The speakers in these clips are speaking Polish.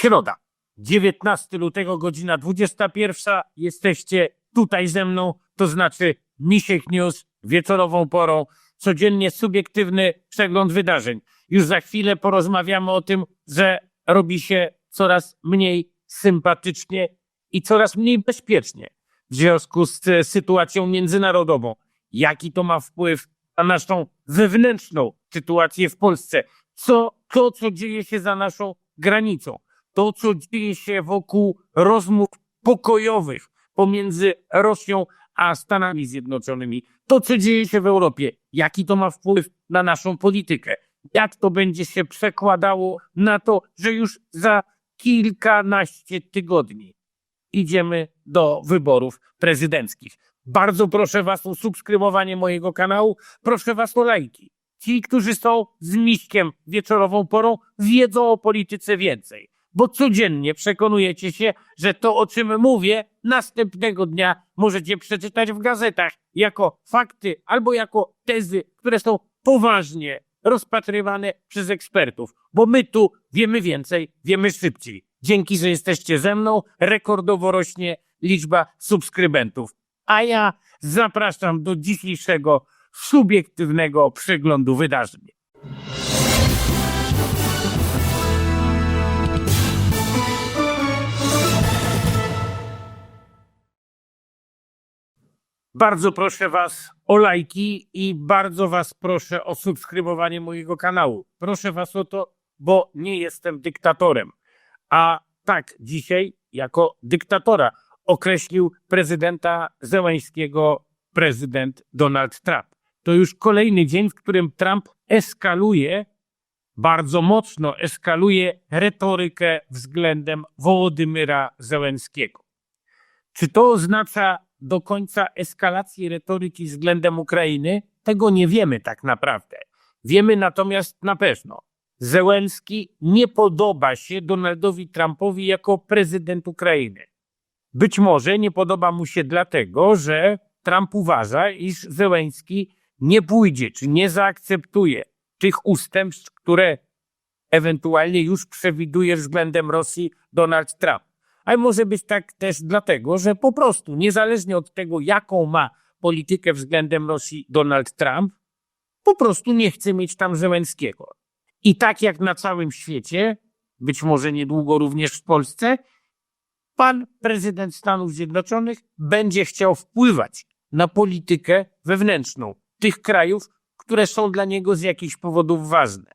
Środa, 19 lutego, godzina 21. Jesteście tutaj ze mną, to znaczy Misiek News, wieczorową porą, codziennie subiektywny przegląd wydarzeń. Już za chwilę porozmawiamy o tym, że robi się coraz mniej sympatycznie i coraz mniej bezpiecznie w związku z e, sytuacją międzynarodową. Jaki to ma wpływ na naszą wewnętrzną sytuację w Polsce? Co, to, co dzieje się za naszą granicą? To, co dzieje się wokół rozmów pokojowych pomiędzy Rosją a Stanami Zjednoczonymi? To, co dzieje się w Europie? Jaki to ma wpływ na naszą politykę? Jak to będzie się przekładało na to, że już za kilkanaście tygodni idziemy do wyborów prezydenckich. Bardzo proszę Was o subskrybowanie mojego kanału, proszę Was o lajki. Ci, którzy są z miśkiem wieczorową porą, wiedzą o polityce więcej, bo codziennie przekonujecie się, że to, o czym mówię, następnego dnia możecie przeczytać w gazetach jako fakty albo jako tezy, które są poważnie rozpatrywane przez ekspertów, bo my tu wiemy więcej, wiemy szybciej. Dzięki, że jesteście ze mną, rekordowo rośnie liczba subskrybentów. A ja zapraszam do dzisiejszego subiektywnego przeglądu wydarzeń. Bardzo proszę Was o lajki i bardzo Was proszę o subskrybowanie mojego kanału. Proszę Was o to, bo nie jestem dyktatorem. A tak, dzisiaj jako dyktatora określił prezydenta Zełańskiego prezydent Donald Trump. To już kolejny dzień, w którym Trump eskaluje, bardzo mocno eskaluje retorykę względem Wołodymyra Zełenskiego. Czy to oznacza do końca eskalację retoryki względem Ukrainy? Tego nie wiemy tak naprawdę. Wiemy natomiast na pewno, Zełenski nie podoba się Donaldowi Trumpowi jako prezydent Ukrainy. Być może nie podoba mu się dlatego, że Trump uważa, iż Zełenski nie pójdzie czy nie zaakceptuje tych ustępstw, które ewentualnie już przewiduje względem Rosji Donald Trump. Ale może być tak też dlatego, że po prostu, niezależnie od tego, jaką ma politykę względem Rosji Donald Trump, po prostu nie chce mieć tam Zełenskiego. I tak jak na całym świecie, być może niedługo również w Polsce, pan prezydent Stanów Zjednoczonych będzie chciał wpływać na politykę wewnętrzną tych krajów, które są dla niego z jakichś powodów ważne.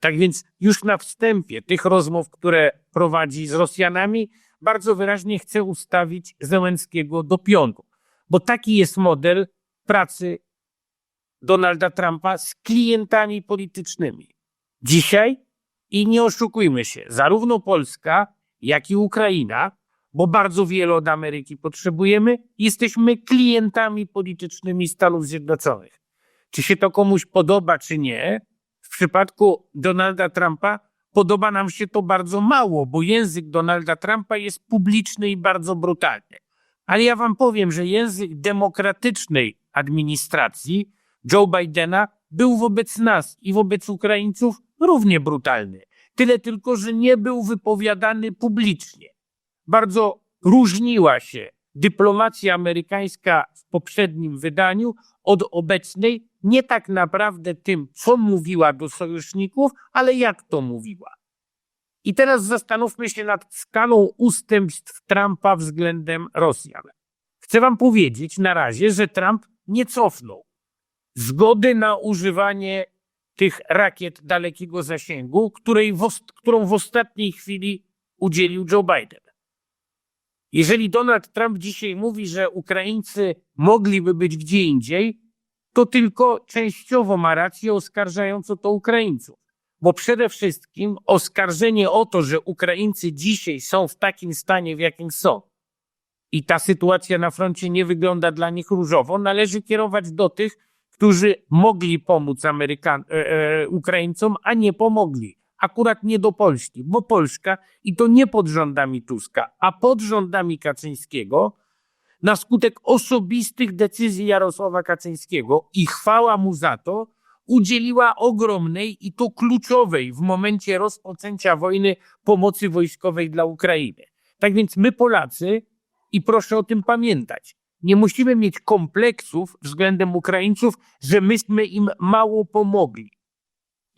Tak więc już na wstępie tych rozmów, które prowadzi z Rosjanami, bardzo wyraźnie chce ustawić Zełenskiego do pionu, bo taki jest model pracy Donalda Trumpa z klientami politycznymi. Dzisiaj i nie oszukujmy się, zarówno Polska, jak i Ukraina, bo bardzo wiele od Ameryki potrzebujemy, jesteśmy klientami politycznymi Stanów Zjednoczonych. Czy się to komuś podoba, czy nie, w przypadku Donalda Trumpa podoba nam się to bardzo mało, bo język Donalda Trumpa jest publiczny i bardzo brutalny. Ale ja wam powiem, że język demokratycznej administracji Joe Bidena był wobec nas i wobec Ukraińców równie brutalny. Tyle tylko, że nie był wypowiadany publicznie. Bardzo różniła się dyplomacja amerykańska w poprzednim wydaniu od obecnej, nie tak naprawdę tym, co mówiła do sojuszników, ale jak to mówiła. I teraz zastanówmy się nad skalą ustępstw Trumpa względem Rosjan. Chcę wam powiedzieć na razie, że Trump nie cofnął zgody na używanie tych rakiet dalekiego zasięgu, której w, którą w ostatniej chwili udzielił Joe Biden. Jeżeli Donald Trump dzisiaj mówi, że Ukraińcy mogliby być gdzie indziej, to tylko częściowo ma rację, oskarżając o to Ukraińców. Bo przede wszystkim oskarżenie o to, że Ukraińcy dzisiaj są w takim stanie, w jakim są, i ta sytuacja na froncie nie wygląda dla nich różowo, należy kierować do tych, którzy mogli pomóc Amerykan e, e, Ukraińcom, a nie pomogli. Akurat nie do Polski, bo Polska i to nie pod rządami Tuska, a pod rządami Kaczyńskiego, na skutek osobistych decyzji Jarosława Kaczyńskiego i chwała mu za to, udzieliła ogromnej i to kluczowej w momencie rozpoczęcia wojny pomocy wojskowej dla Ukrainy. Tak więc my Polacy, i proszę o tym pamiętać, nie musimy mieć kompleksów względem Ukraińców, że myśmy im mało pomogli.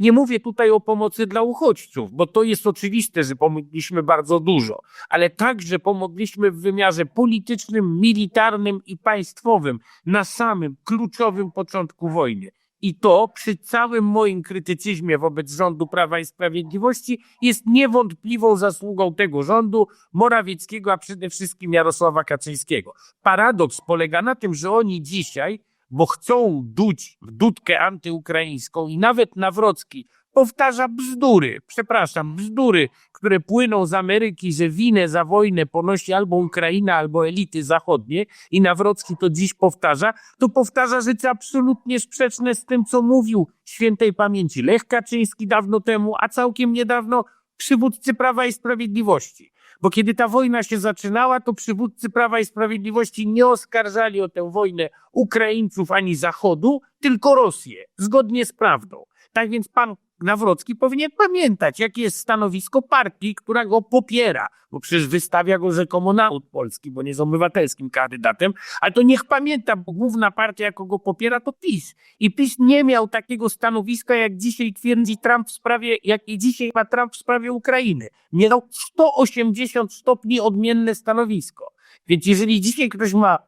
Nie mówię tutaj o pomocy dla uchodźców, bo to jest oczywiste, że pomogliśmy bardzo dużo, ale także pomogliśmy w wymiarze politycznym, militarnym i państwowym na samym kluczowym początku wojny. I to przy całym moim krytycyzmie wobec rządu Prawa i Sprawiedliwości jest niewątpliwą zasługą tego rządu, Morawieckiego, a przede wszystkim Jarosława Kaczyńskiego. Paradoks polega na tym, że oni dzisiaj bo chcą duć w dudkę antyukraińską i nawet Nawrocki powtarza bzdury, przepraszam, bzdury, które płyną z Ameryki, że winę za wojnę ponosi albo Ukraina, albo elity zachodnie i Nawrocki to dziś powtarza, to powtarza rzeczy absolutnie sprzeczne z tym, co mówił świętej pamięci Lech Kaczyński dawno temu, a całkiem niedawno przywódcy Prawa i Sprawiedliwości. Bo kiedy ta wojna się zaczynała, to przywódcy Prawa i Sprawiedliwości nie oskarżali o tę wojnę Ukraińców ani Zachodu, tylko Rosję, zgodnie z prawdą. Tak więc pan Nawrocki powinien pamiętać, jakie jest stanowisko partii, która go popiera, bo przecież wystawia go rzekomo naród polski, bo nie jest obywatelskim kandydatem, ale to niech pamięta, bo główna partia, jaką go popiera, to PiS. I PiS nie miał takiego stanowiska, jak dzisiaj twierdzi Trump w sprawie, jakie dzisiaj ma Trump w sprawie Ukrainy. Miał 180 stopni odmienne stanowisko. Więc jeżeli dzisiaj ktoś ma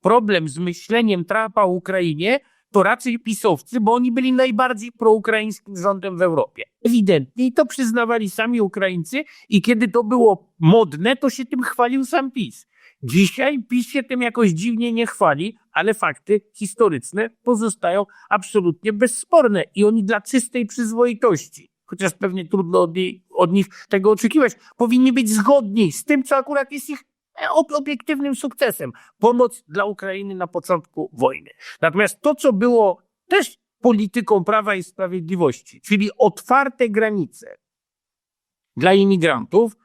problem z myśleniem Trumpa o Ukrainie, to raczej pisowcy, bo oni byli najbardziej proukraińskim rządem w Europie. Ewidentnie i to przyznawali sami Ukraińcy i kiedy to było modne, to się tym chwalił sam PiS. Dzisiaj PiS się tym jakoś dziwnie nie chwali, ale fakty historyczne pozostają absolutnie bezsporne i oni dla czystej przyzwoitości, chociaż pewnie trudno od, niej, od nich tego oczekiwać, powinni być zgodni z tym, co akurat jest ich obiektywnym sukcesem. Pomoc dla Ukrainy na początku wojny. Natomiast to, co było też polityką Prawa i Sprawiedliwości, czyli otwarte granice dla imigrantów,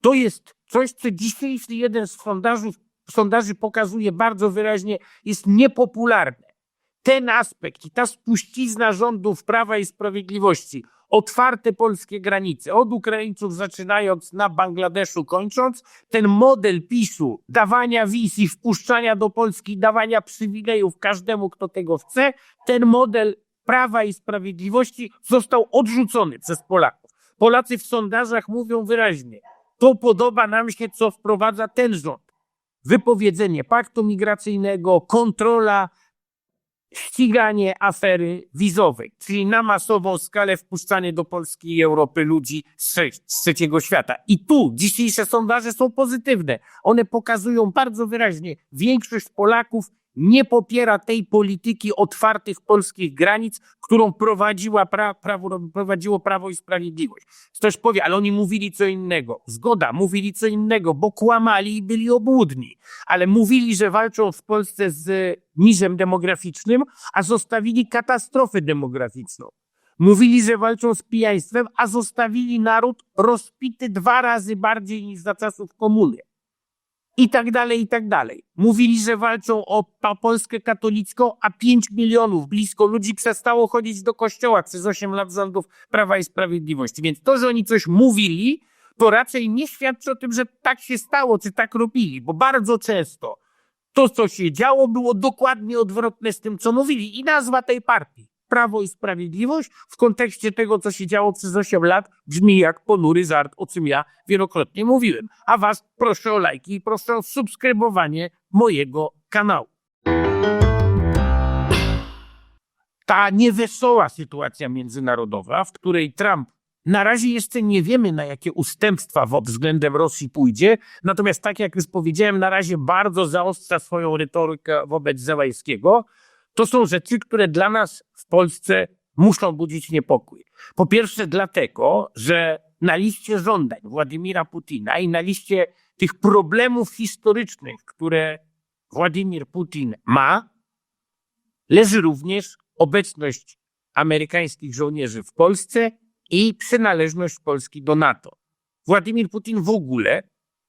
to jest coś, co dzisiejszy jeden z sondażów, sondaży pokazuje bardzo wyraźnie, jest niepopularne. Ten aspekt i ta spuścizna rządów Prawa i Sprawiedliwości otwarte polskie granice, od Ukraińców zaczynając na Bangladeszu kończąc, ten model PiSu dawania wiz i wpuszczania do Polski, dawania przywilejów każdemu, kto tego chce, ten model Prawa i Sprawiedliwości został odrzucony przez Polaków. Polacy w sondażach mówią wyraźnie, to podoba nam się, co wprowadza ten rząd. Wypowiedzenie paktu migracyjnego, kontrola ściganie afery wizowej, czyli na masową skalę wpuszczanie do Polski i Europy ludzi z, z trzeciego świata. I tu dzisiejsze sondaże są pozytywne. One pokazują bardzo wyraźnie, większość Polaków nie popiera tej polityki otwartych polskich granic, którą prowadziła pra, prawo, prowadziło Prawo i Sprawiedliwość. Ktoś powie, ale oni mówili co innego. Zgoda, mówili co innego, bo kłamali i byli obłudni. Ale mówili, że walczą w Polsce z niżem demograficznym, a zostawili katastrofę demograficzną. Mówili, że walczą z pijaństwem, a zostawili naród rozpity dwa razy bardziej niż za czasów komuny i tak dalej, i tak dalej. Mówili, że walczą o Polskę katolicką, a 5 milionów blisko ludzi przestało chodzić do kościoła przez 8 lat rządów Prawa i Sprawiedliwości. Więc to, że oni coś mówili, to raczej nie świadczy o tym, że tak się stało, czy tak robili, bo bardzo często to, co się działo, było dokładnie odwrotne z tym, co mówili. I nazwa tej partii Prawo i Sprawiedliwość w kontekście tego, co się działo przez 8 lat, brzmi jak ponury żart, o czym ja wielokrotnie mówiłem. A Was proszę o lajki i proszę o subskrybowanie mojego kanału. Ta niewesoła sytuacja międzynarodowa, w której Trump na razie jeszcze nie wiemy, na jakie ustępstwa względem Rosji pójdzie. Natomiast, tak jak już powiedziałem, na razie bardzo zaostrza swoją retorykę wobec Zełajskiego. To są rzeczy, które dla nas w Polsce muszą budzić niepokój. Po pierwsze, dlatego, że na liście żądań Władimira Putina i na liście tych problemów historycznych, które Władimir Putin ma, leży również obecność amerykańskich żołnierzy w Polsce i przynależność Polski do NATO. Władimir Putin w ogóle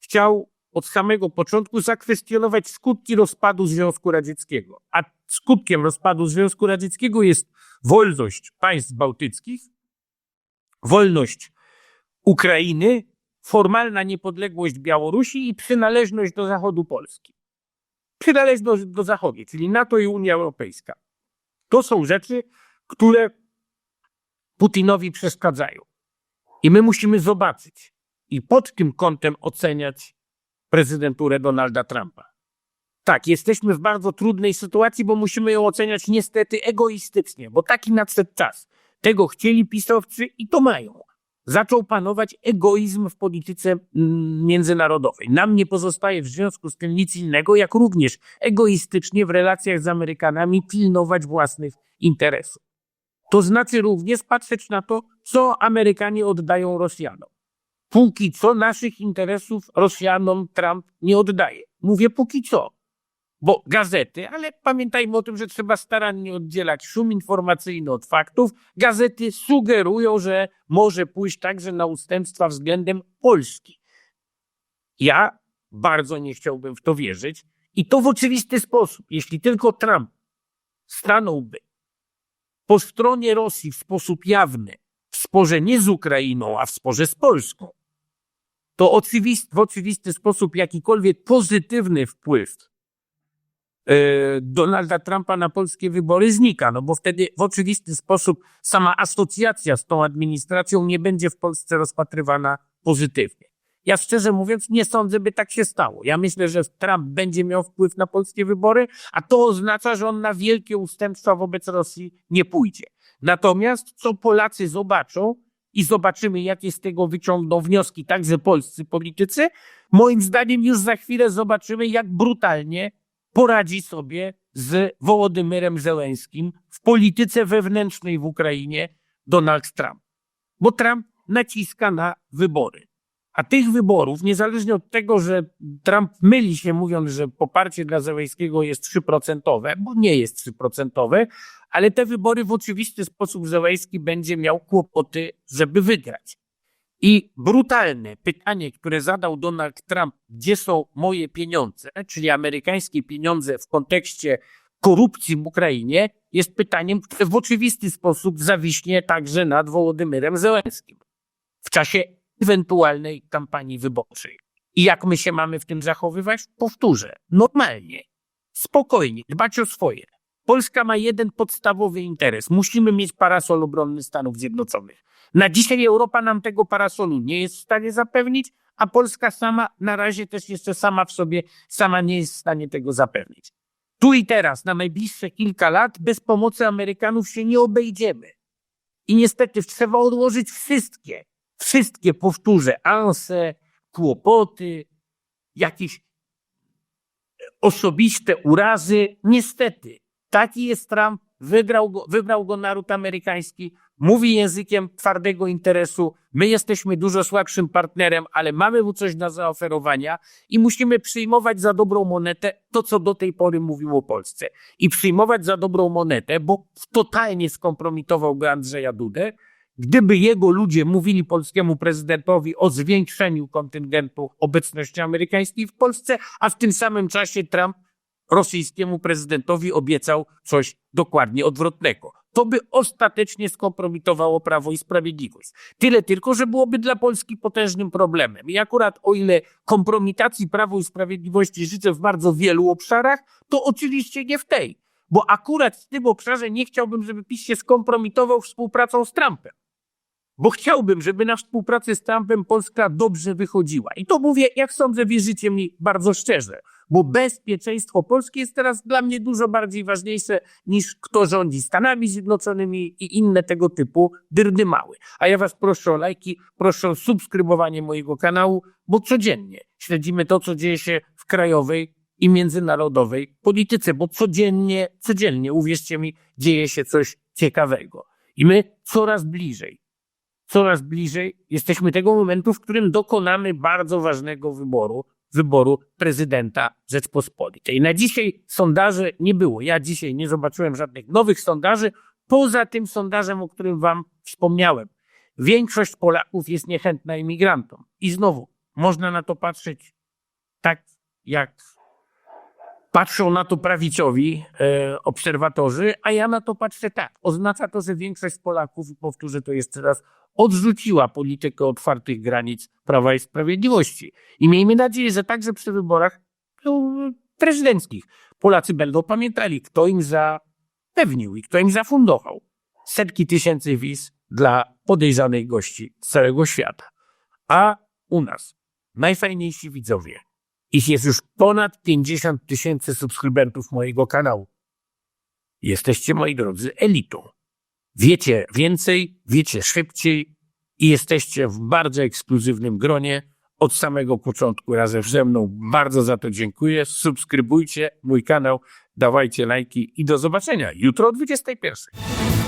chciał od samego początku zakwestionować skutki rozpadu Związku Radzieckiego. A skutkiem rozpadu Związku Radzieckiego jest wolność państw bałtyckich, wolność Ukrainy, formalna niepodległość Białorusi i przynależność do Zachodu Polski. Przynależność do Zachodu, czyli NATO i Unia Europejska. To są rzeczy, które Putinowi przeszkadzają. I my musimy zobaczyć i pod tym kątem oceniać prezydenturę Donalda Trumpa. Tak, jesteśmy w bardzo trudnej sytuacji, bo musimy ją oceniać niestety egoistycznie, bo taki nadszedł czas. Tego chcieli pisowcy i to mają. Zaczął panować egoizm w polityce mm, międzynarodowej. Nam nie pozostaje w związku z tym nic innego, jak również egoistycznie w relacjach z Amerykanami pilnować własnych interesów. To znaczy również patrzeć na to, co Amerykanie oddają Rosjanom. Póki co naszych interesów Rosjanom Trump nie oddaje. Mówię póki co, bo gazety, ale pamiętajmy o tym, że trzeba starannie oddzielać szum informacyjny od faktów. Gazety sugerują, że może pójść także na ustępstwa względem Polski. Ja bardzo nie chciałbym w to wierzyć i to w oczywisty sposób. Jeśli tylko Trump stanąłby po stronie Rosji w sposób jawny, w sporze nie z Ukrainą, a w sporze z Polską, to oczywist, w oczywisty sposób jakikolwiek pozytywny wpływ e, Donalda Trumpa na polskie wybory znika, no bo wtedy w oczywisty sposób sama asocjacja z tą administracją nie będzie w Polsce rozpatrywana pozytywnie. Ja szczerze mówiąc nie sądzę, by tak się stało. Ja myślę, że Trump będzie miał wpływ na polskie wybory, a to oznacza, że on na wielkie ustępstwa wobec Rosji nie pójdzie. Natomiast co Polacy zobaczą i zobaczymy, jakie z tego wyciągną wnioski także polscy politycy, moim zdaniem już za chwilę zobaczymy, jak brutalnie poradzi sobie z Wołodymyrem Zełenskim w polityce wewnętrznej w Ukrainie Donald Trump. Bo Trump naciska na wybory. A tych wyborów, niezależnie od tego, że Trump myli się mówiąc, że poparcie dla Zełenskiego jest 3%, bo nie jest 3%, ale te wybory w oczywisty sposób Zełenski będzie miał kłopoty, żeby wygrać. I brutalne pytanie, które zadał Donald Trump, gdzie są moje pieniądze, czyli amerykańskie pieniądze w kontekście korupcji w Ukrainie, jest pytaniem, które w oczywisty sposób zawiśnie także nad Wołodymyrem Zełenskim w czasie ewentualnej kampanii wyborczej. I jak my się mamy w tym zachowywać? Powtórzę, normalnie, spokojnie, dbać o swoje. Polska ma jeden podstawowy interes. Musimy mieć parasol obronny Stanów Zjednoczonych. Na dzisiaj Europa nam tego parasolu nie jest w stanie zapewnić, a Polska sama na razie też jeszcze sama w sobie sama nie jest w stanie tego zapewnić. Tu i teraz, na najbliższe kilka lat, bez pomocy Amerykanów się nie obejdziemy. I niestety trzeba odłożyć wszystkie, wszystkie, powtórzę, anse, kłopoty, jakieś osobiste urazy. Niestety, taki jest Trump, wygrał go, wybrał go naród amerykański, mówi językiem twardego interesu. My jesteśmy dużo słabszym partnerem, ale mamy mu coś do zaoferowania i musimy przyjmować za dobrą monetę to, co do tej pory mówił o Polsce. I przyjmować za dobrą monetę, bo totalnie skompromitowałby Andrzeja Dudę, gdyby jego ludzie mówili polskiemu prezydentowi o zwiększeniu kontyngentu obecności amerykańskiej w Polsce, a w tym samym czasie Trump rosyjskiemu prezydentowi obiecał coś dokładnie odwrotnego. To by ostatecznie skompromitowało Prawo i Sprawiedliwość. Tyle tylko, że byłoby dla Polski potężnym problemem. I akurat o ile kompromitacji Prawo i Sprawiedliwości życzę w bardzo wielu obszarach, to oczywiście nie w tej. Bo akurat w tym obszarze nie chciałbym, żeby PiS się skompromitował współpracą z Trumpem. Bo chciałbym, żeby na współpracy z Trumpem Polska dobrze wychodziła. I to mówię, jak sądzę, wierzycie mi bardzo szczerze. Bo bezpieczeństwo Polski jest teraz dla mnie dużo bardziej ważniejsze niż kto rządzi Stanami Zjednoczonymi i inne tego typu dyrdymały. A ja was proszę o lajki, proszę o subskrybowanie mojego kanału, bo codziennie śledzimy to, co dzieje się w krajowej i międzynarodowej polityce, bo codziennie, codziennie, uwierzcie mi, dzieje się coś ciekawego. I my coraz bliżej, coraz bliżej jesteśmy tego momentu, w którym dokonamy bardzo ważnego wyboru, wyboru prezydenta Rzeczpospolitej. Na dzisiaj sondaży nie było. Ja dzisiaj nie zobaczyłem żadnych nowych sondaży, poza tym sondażem, o którym wam wspomniałem. Większość Polaków jest niechętna imigrantom. I znowu, można na to patrzeć tak jak patrzą na to prawicowi e, obserwatorzy, a ja na to patrzę tak. Oznacza to, że większość Polaków, powtórzę to jeszcze raz, odrzuciła politykę otwartych granic Prawa i Sprawiedliwości. I miejmy nadzieję, że także przy wyborach no, prezydenckich Polacy będą pamiętali, kto im zapewnił i kto im zafundował setki tysięcy wiz dla podejrzanych gości z całego świata. A u nas najfajniejsi widzowie. Ich jest już ponad 50 tysięcy subskrybentów mojego kanału. Jesteście, moi drodzy, elitą. Wiecie więcej, wiecie szybciej i jesteście w bardzo ekskluzywnym gronie od samego początku razem ze mną. Bardzo za to dziękuję. Subskrybujcie mój kanał, dawajcie lajki i do zobaczenia jutro o 21.